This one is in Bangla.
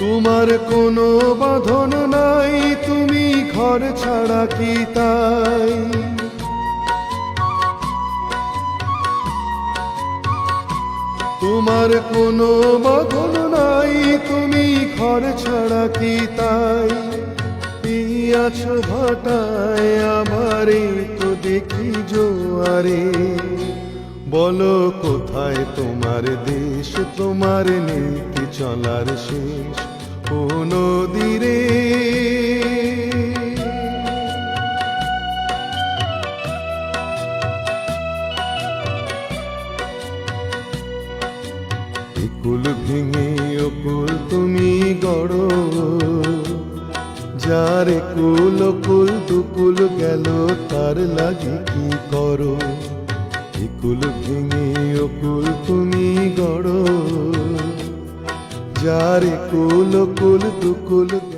তোমার কোনো বাঁধন নাই, তুমি ঘর ছাড়া কি তাই? তোমার কোনো বাঁধন নাই, তুমি ঘর ছাড়া কি তাই? পিয়াছ ভাটায় আমারে তো দেখি জোয়ারে। বলো কোথায় তোমার দেশ, তোমার নীতি চলার শেষ? ও নদীরে। কুল ভেঙে অকুল তুমি গড়। যার কুল কুল দুকুল গেল, তার লাগে কি করো? কুল ভেঙে অকুল তুমি গড়। যার কুল কুল গেল